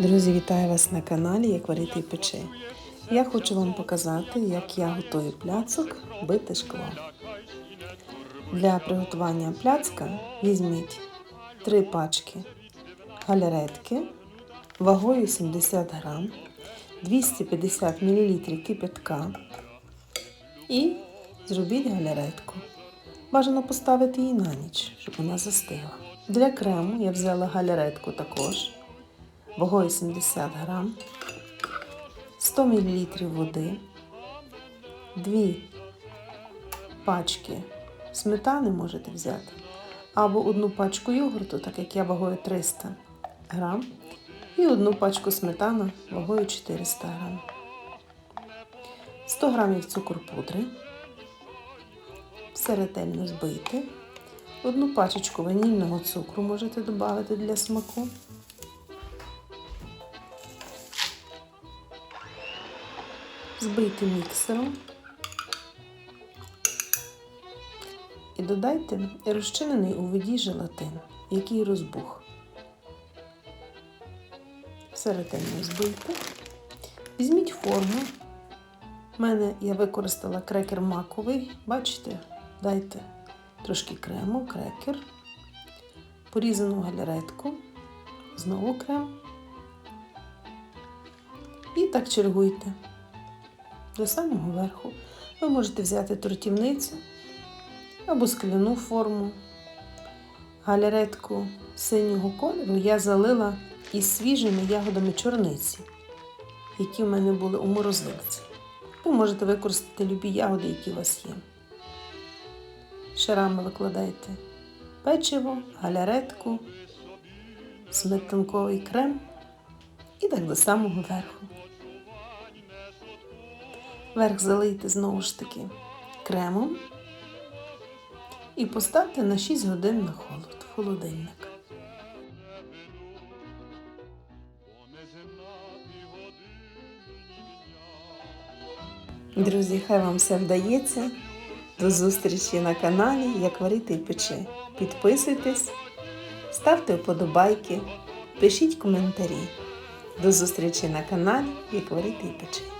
Друзі, вітаю вас на каналі Як варити і печи. Я хочу вам показати, як я готую пляцок бите шкло. Для приготування пляцка візьміть 3 пачки галеретки вагою 70 грам, 250 мл кипятка і зробіть галеретку. Бажано поставити її на ніч, щоб вона застигла. Для крему я взяла галеретку також вагою 70 грам, 100 мл води, 2 пачки сметани можете взяти, або одну пачку йогурту, так як я вагою 300 грам, і одну пачку сметани вагою 400 грам, 100 грамів цукор пудри, все ретельно збити. Одну пачечку ванільного цукру можете додати для смаку. Збийте міксером і додайте розчинений у воді желатин, який розбух. Все ретельно збийте. Візьміть форму. У мене я використала крекер маковий. Бачите, дайте трошки крему, крекер, порізану галеретку, знову крем. І так чергуйте до самого верху. Ви можете взяти тортівницю або скляну форму. Галеретку синього кольору я залила із свіжими ягодами чорниці, які в мене були у морозилці. Ви можете використати любі ягоди, які у вас є. Шарами викладайте печиво, галеретку, сметанковий крем і так до самого верху. Верх залийте знову ж таки кремом і поставте на 6 годин на холод в холодильник. Друзі, хай вам все вдається. До зустрічі на каналі Як варити і печи. Підписуйтесь, ставте вподобайки, пишіть коментарі. До зустрічі на каналі Як варити і печи.